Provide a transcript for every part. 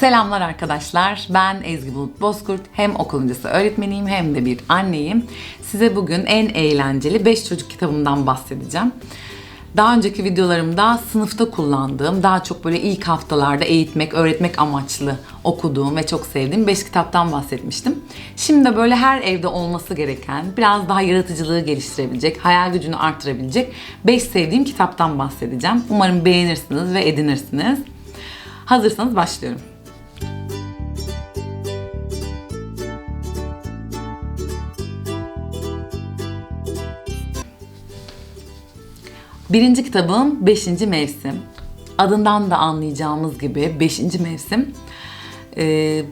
Selamlar arkadaşlar. Ben Ezgi Bulut Bozkurt. Hem okul öncesi öğretmeniyim hem de bir anneyim. Size bugün en eğlenceli 5 çocuk kitabımdan bahsedeceğim. Daha önceki videolarımda sınıfta kullandığım, daha çok böyle ilk haftalarda eğitmek, öğretmek amaçlı okuduğum ve çok sevdiğim 5 kitaptan bahsetmiştim. Şimdi de böyle her evde olması gereken, biraz daha yaratıcılığı geliştirebilecek, hayal gücünü artırabilecek 5 sevdiğim kitaptan bahsedeceğim. Umarım beğenirsiniz ve edinirsiniz. Hazırsanız başlıyorum. Birinci kitabım 5. mevsim. Adından da anlayacağımız gibi 5. mevsim e,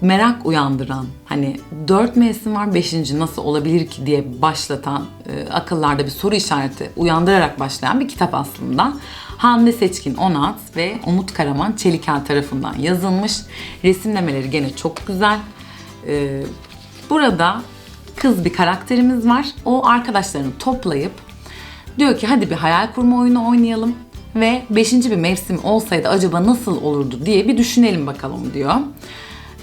merak uyandıran hani dört mevsim var 5. nasıl olabilir ki diye başlatan e, akıllarda bir soru işareti uyandırarak başlayan bir kitap aslında. Hande Seçkin Onat ve Umut Karaman Çelikel tarafından yazılmış. Resimlemeleri gene çok güzel. E, burada kız bir karakterimiz var. O arkadaşlarını toplayıp Diyor ki hadi bir hayal kurma oyunu oynayalım ve 5. bir mevsim olsaydı acaba nasıl olurdu diye bir düşünelim bakalım diyor.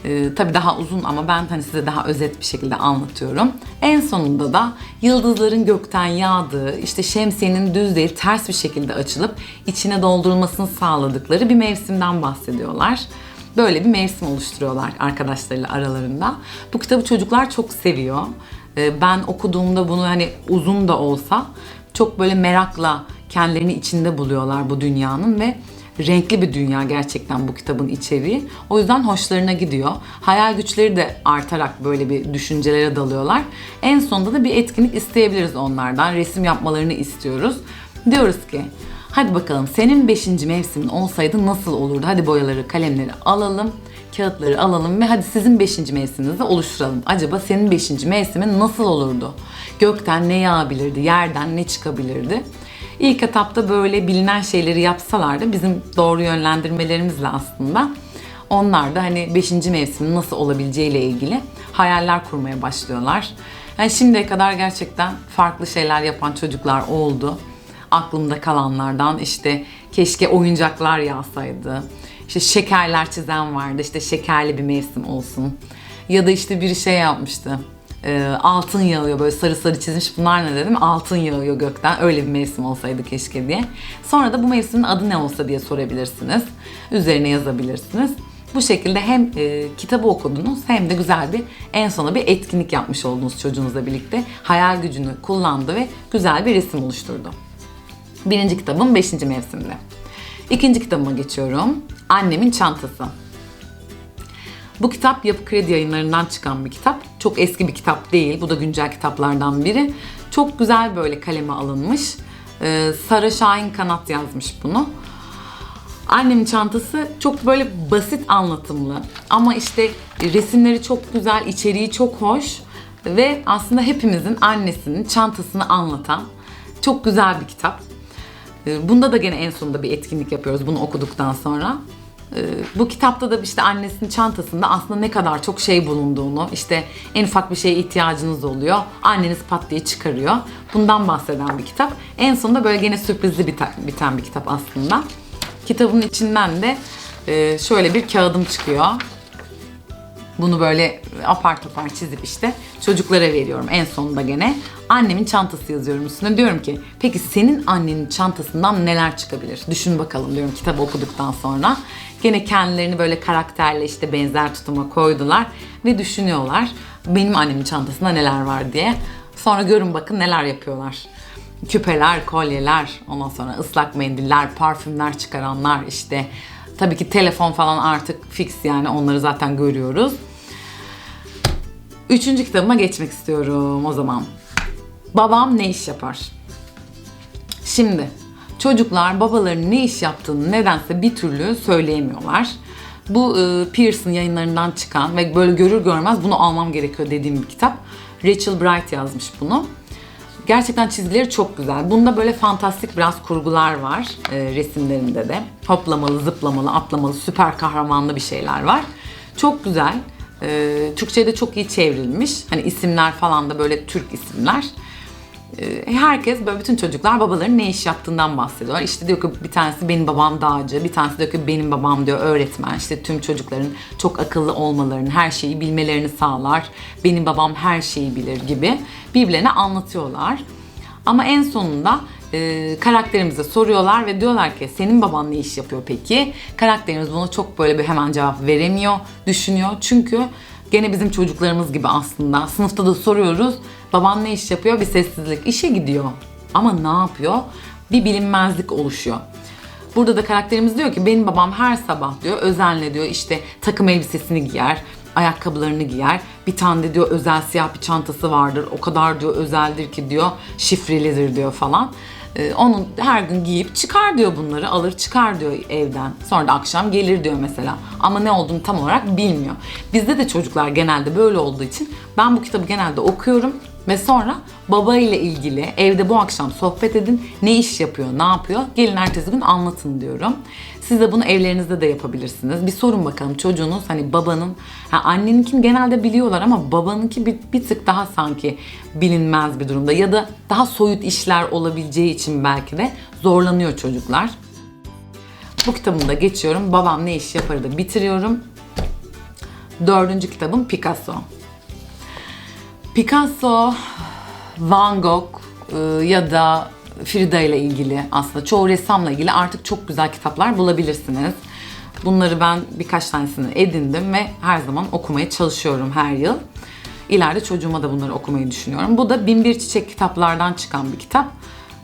Ee, tabii daha uzun ama ben hani size daha özet bir şekilde anlatıyorum. En sonunda da yıldızların gökten yağdığı, işte şemsiyenin düz değil ters bir şekilde açılıp içine doldurulmasını sağladıkları bir mevsimden bahsediyorlar. Böyle bir mevsim oluşturuyorlar arkadaşlarıyla aralarında. Bu kitabı çocuklar çok seviyor. Ee, ben okuduğumda bunu hani uzun da olsa çok böyle merakla kendilerini içinde buluyorlar bu dünyanın ve renkli bir dünya gerçekten bu kitabın içeriği. O yüzden hoşlarına gidiyor. Hayal güçleri de artarak böyle bir düşüncelere dalıyorlar. En sonunda da bir etkinlik isteyebiliriz onlardan. Resim yapmalarını istiyoruz. Diyoruz ki hadi bakalım senin 5. mevsimin olsaydı nasıl olurdu? Hadi boyaları, kalemleri alalım kağıtları alalım ve hadi sizin 5. mevsiminizi oluşturalım. Acaba senin 5. mevsimin nasıl olurdu? Gökten ne yağabilirdi, yerden ne çıkabilirdi? İlk etapta böyle bilinen şeyleri yapsalar da bizim doğru yönlendirmelerimizle aslında onlar da hani 5. mevsimin nasıl olabileceğiyle ilgili hayaller kurmaya başlıyorlar. Yani şimdiye kadar gerçekten farklı şeyler yapan çocuklar oldu. Aklımda kalanlardan işte keşke oyuncaklar yağsaydı. İşte şekerler çizen vardı. İşte şekerli bir mevsim olsun. Ya da işte bir şey yapmıştı e, altın yağıyor böyle sarı sarı çizmiş. Bunlar ne dedim? Altın yağıyor gökten. Öyle bir mevsim olsaydı keşke diye. Sonra da bu mevsimin adı ne olsa diye sorabilirsiniz. Üzerine yazabilirsiniz. Bu şekilde hem e, kitabı okudunuz hem de güzel bir en sona bir etkinlik yapmış oldunuz çocuğunuzla birlikte. Hayal gücünü kullandı ve güzel bir resim oluşturdu. Birinci kitabım 5. mevsimde. İkinci kitabıma geçiyorum. Annemin çantası. Bu kitap Yapı Kredi yayınlarından çıkan bir kitap. Çok eski bir kitap değil. Bu da güncel kitaplardan biri. Çok güzel böyle kaleme alınmış. Ee, Sara Şahin Kanat yazmış bunu. Annemin çantası çok böyle basit anlatımlı. Ama işte resimleri çok güzel, içeriği çok hoş. Ve aslında hepimizin annesinin çantasını anlatan çok güzel bir kitap. Ee, bunda da gene en sonunda bir etkinlik yapıyoruz bunu okuduktan sonra. Ee, bu kitapta da işte annesinin çantasında aslında ne kadar çok şey bulunduğunu, işte en ufak bir şeye ihtiyacınız oluyor. Anneniz pat diye çıkarıyor. Bundan bahseden bir kitap. En sonunda böyle gene sürprizli biten, bir kitap aslında. Kitabın içinden de e, şöyle bir kağıdım çıkıyor. Bunu böyle apar topar çizip işte çocuklara veriyorum en sonunda gene. Annemin çantası yazıyorum üstüne. Diyorum ki peki senin annenin çantasından neler çıkabilir? Düşün bakalım diyorum kitabı okuduktan sonra. Gene kendilerini böyle karakterle işte benzer tutuma koydular ve düşünüyorlar benim annemin çantasında neler var diye. Sonra görün bakın neler yapıyorlar. Küpeler, kolyeler, ondan sonra ıslak mendiller, parfümler çıkaranlar işte Tabii ki telefon falan artık fix yani onları zaten görüyoruz. Üçüncü kitabıma geçmek istiyorum o zaman. Babam ne iş yapar? Şimdi çocuklar babalarının ne iş yaptığını nedense bir türlü söyleyemiyorlar. Bu e, Pearson yayınlarından çıkan ve böyle görür görmez bunu almam gerekiyor dediğim bir kitap. Rachel Bright yazmış bunu. Gerçekten çizgileri çok güzel. Bunda böyle fantastik biraz kurgular var e, resimlerinde de. Hoplamalı, zıplamalı, atlamalı, süper kahramanlı bir şeyler var. Çok güzel. E, Türkçe'de çok iyi çevrilmiş. Hani isimler falan da böyle Türk isimler. Ee, herkes böyle bütün çocuklar babaların ne iş yaptığından bahsediyorlar. İşte diyor ki bir tanesi benim babam dağcı, bir tanesi diyor ki benim babam diyor öğretmen. İşte tüm çocukların çok akıllı olmalarını, her şeyi bilmelerini sağlar. Benim babam her şeyi bilir gibi birbirlerine anlatıyorlar. Ama en sonunda e, karakterimize soruyorlar ve diyorlar ki senin baban ne iş yapıyor peki? Karakterimiz bunu çok böyle bir hemen cevap veremiyor, düşünüyor. Çünkü gene bizim çocuklarımız gibi aslında. Sınıfta da soruyoruz. Baban ne iş yapıyor? Bir sessizlik. İşe gidiyor. Ama ne yapıyor? Bir bilinmezlik oluşuyor. Burada da karakterimiz diyor ki benim babam her sabah diyor özenle diyor işte takım elbisesini giyer, ayakkabılarını giyer. Bir tane de diyor özel siyah bir çantası vardır. O kadar diyor özeldir ki diyor şifrelidir diyor falan. Ee, onun her gün giyip çıkar diyor bunları alır çıkar diyor evden. Sonra da akşam gelir diyor mesela. Ama ne olduğunu tam olarak bilmiyor. Bizde de çocuklar genelde böyle olduğu için ben bu kitabı genelde okuyorum ve sonra baba ile ilgili evde bu akşam sohbet edin. Ne iş yapıyor, ne yapıyor? Gelin ertesi gün anlatın diyorum. Siz de bunu evlerinizde de yapabilirsiniz. Bir sorun bakalım çocuğunuz hani babanın, ha anneninkini genelde biliyorlar ama babanınki bir, bir tık daha sanki bilinmez bir durumda. Ya da daha soyut işler olabileceği için belki de zorlanıyor çocuklar. Bu kitabımı da geçiyorum. Babam ne iş yaparı da bitiriyorum. Dördüncü kitabım Picasso. Picasso, Van Gogh e, ya da Frida ile ilgili aslında çoğu ressamla ilgili artık çok güzel kitaplar bulabilirsiniz. Bunları ben birkaç tanesini edindim ve her zaman okumaya çalışıyorum her yıl. İleride çocuğuma da bunları okumayı düşünüyorum. Bu da Binbir Çiçek kitaplardan çıkan bir kitap.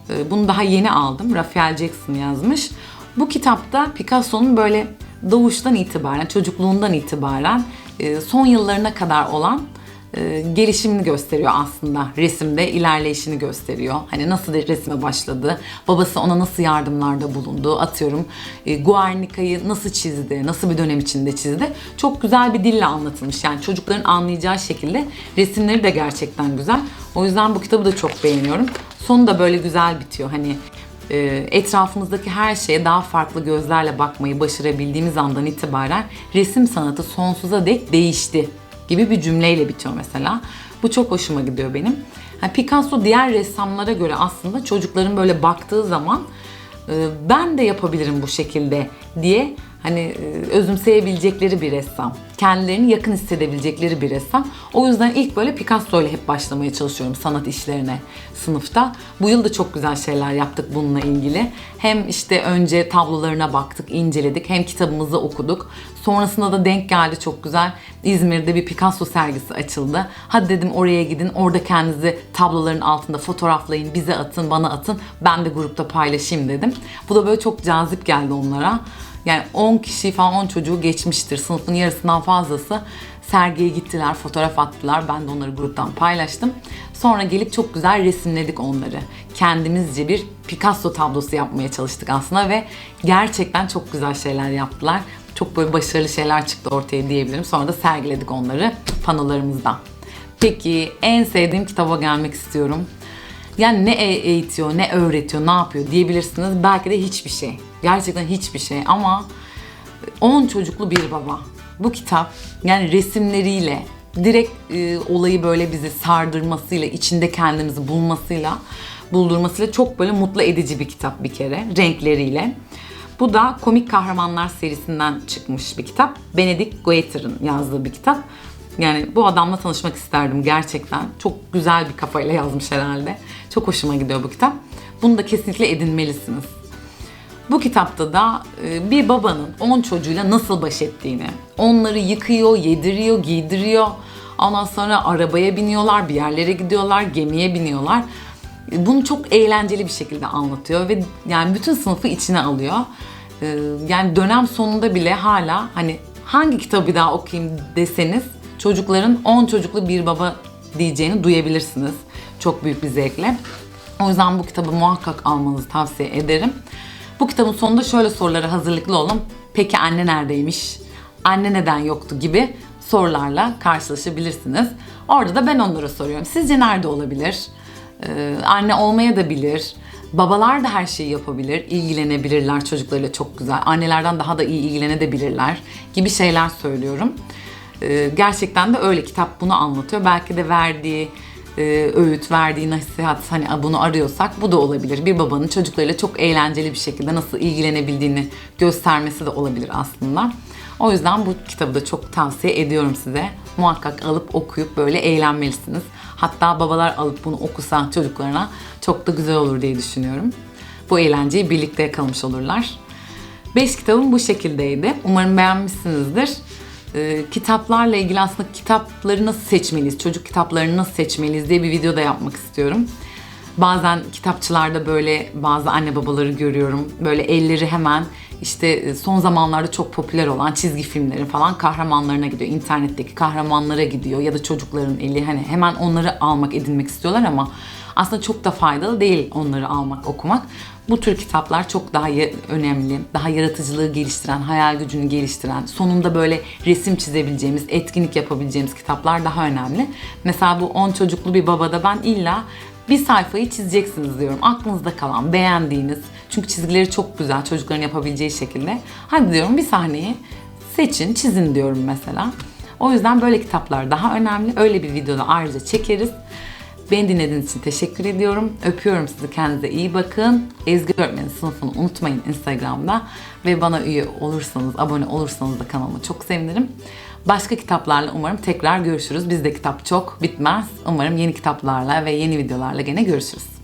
E, Bunu daha yeni aldım. Raphael Jackson yazmış. Bu kitapta Picasso'nun böyle doğuştan itibaren, çocukluğundan itibaren e, son yıllarına kadar olan e, gelişimini gösteriyor aslında. Resimde ilerleyişini gösteriyor. Hani nasıl resme başladı, babası ona nasıl yardımlarda bulundu, atıyorum e, Guernica'yı nasıl çizdi, nasıl bir dönem içinde çizdi. Çok güzel bir dille anlatılmış. Yani çocukların anlayacağı şekilde resimleri de gerçekten güzel. O yüzden bu kitabı da çok beğeniyorum. Sonu da böyle güzel bitiyor. Hani e, etrafımızdaki her şeye daha farklı gözlerle bakmayı başarabildiğimiz andan itibaren resim sanatı sonsuza dek değişti gibi bir cümleyle bitiyor mesela. Bu çok hoşuma gidiyor benim. Yani Picasso diğer ressamlara göre aslında çocukların böyle baktığı zaman e, ben de yapabilirim bu şekilde diye hani e, özümseyebilecekleri bir ressam. Kendilerini yakın hissedebilecekleri bir ressam. O yüzden ilk böyle Picasso ile hep başlamaya çalışıyorum sanat işlerine sınıfta. Bu yıl da çok güzel şeyler yaptık bununla ilgili. Hem işte önce tablolarına baktık, inceledik. Hem kitabımızı okuduk. Sonrasında da denk geldi çok güzel. İzmir'de bir Picasso sergisi açıldı. Hadi dedim oraya gidin. Orada kendinizi tabloların altında fotoğraflayın, bize atın, bana atın. Ben de grupta paylaşayım dedim. Bu da böyle çok cazip geldi onlara. Yani 10 kişi falan 10 çocuğu geçmiştir. Sınıfın yarısından fazlası sergiye gittiler, fotoğraf attılar. Ben de onları gruptan paylaştım. Sonra gelip çok güzel resimledik onları. Kendimizce bir Picasso tablosu yapmaya çalıştık aslında ve gerçekten çok güzel şeyler yaptılar. Çok böyle başarılı şeyler çıktı ortaya diyebilirim. Sonra da sergiledik onları panolarımızda. Peki en sevdiğim kitaba gelmek istiyorum. Yani ne eğitiyor, ne öğretiyor, ne yapıyor diyebilirsiniz. Belki de hiçbir şey. Gerçekten hiçbir şey ama 10 çocuklu bir baba. Bu kitap yani resimleriyle direkt e, olayı böyle bizi sardırmasıyla, içinde kendimizi bulmasıyla, buldurmasıyla çok böyle mutlu edici bir kitap bir kere renkleriyle. Bu da Komik Kahramanlar serisinden çıkmış bir kitap. Benedict Guetter'ın yazdığı bir kitap. Yani bu adamla tanışmak isterdim gerçekten. Çok güzel bir kafayla yazmış herhalde. Çok hoşuma gidiyor bu kitap. Bunu da kesinlikle edinmelisiniz. Bu kitapta da e, bir babanın 10 çocuğuyla nasıl baş ettiğini, onları yıkıyor, yediriyor, giydiriyor. Ondan sonra arabaya biniyorlar, bir yerlere gidiyorlar, gemiye biniyorlar. E, Bunu çok eğlenceli bir şekilde anlatıyor ve yani bütün sınıfı içine alıyor. E, Yani dönem sonunda bile hala hani hangi kitabı daha okuyayım deseniz çocukların 10 çocuklu bir baba diyeceğini duyabilirsiniz. Çok büyük bir zevkle. O yüzden bu kitabı muhakkak almanızı tavsiye ederim. Bu kitabın sonunda şöyle sorulara hazırlıklı olun. Peki anne neredeymiş? Anne neden yoktu gibi sorularla karşılaşabilirsiniz. Orada da ben onlara soruyorum. Sizce nerede olabilir? Ee, anne olmaya da bilir. Babalar da her şeyi yapabilir, ilgilenebilirler çocuklarıyla çok güzel. Annelerden daha da iyi ilgilenebilirler gibi şeyler söylüyorum. Ee, gerçekten de öyle kitap bunu anlatıyor. Belki de verdiği e, öğüt, verdiği nasihat hani bunu arıyorsak bu da olabilir. Bir babanın çocuklarıyla çok eğlenceli bir şekilde nasıl ilgilenebildiğini göstermesi de olabilir aslında. O yüzden bu kitabı da çok tavsiye ediyorum size. Muhakkak alıp okuyup böyle eğlenmelisiniz. Hatta babalar alıp bunu okusa çocuklarına çok da güzel olur diye düşünüyorum. Bu eğlenceyi birlikte yakalamış olurlar. Beş kitabım bu şekildeydi. Umarım beğenmişsinizdir. Ee, kitaplarla ilgili aslında kitapları nasıl seçmeliyiz, çocuk kitaplarını nasıl seçmeliyiz diye bir video da yapmak istiyorum. Bazen kitapçılarda böyle bazı anne babaları görüyorum. Böyle elleri hemen işte e, son zamanlarda çok popüler olan çizgi filmlerin falan kahramanlarına gidiyor. İnternetteki kahramanlara gidiyor ya da çocukların eli hani hemen onları almak, edinmek istiyorlar ama aslında çok da faydalı değil onları almak, okumak. Bu tür kitaplar çok daha önemli, daha yaratıcılığı geliştiren, hayal gücünü geliştiren, sonunda böyle resim çizebileceğimiz, etkinlik yapabileceğimiz kitaplar daha önemli. Mesela bu 10 çocuklu bir babada ben illa bir sayfayı çizeceksiniz diyorum. Aklınızda kalan, beğendiğiniz. Çünkü çizgileri çok güzel çocukların yapabileceği şekilde. Hadi diyorum bir sahneyi seçin, çizin diyorum mesela. O yüzden böyle kitaplar daha önemli. Öyle bir videoda ayrıca çekeriz. Beni dinlediğiniz için teşekkür ediyorum. Öpüyorum sizi. Kendinize iyi bakın. Ezgi Öğretmeni sınıfını unutmayın Instagram'da. Ve bana üye olursanız, abone olursanız da kanalıma çok sevinirim. Başka kitaplarla umarım tekrar görüşürüz. Bizde kitap çok bitmez. Umarım yeni kitaplarla ve yeni videolarla gene görüşürüz.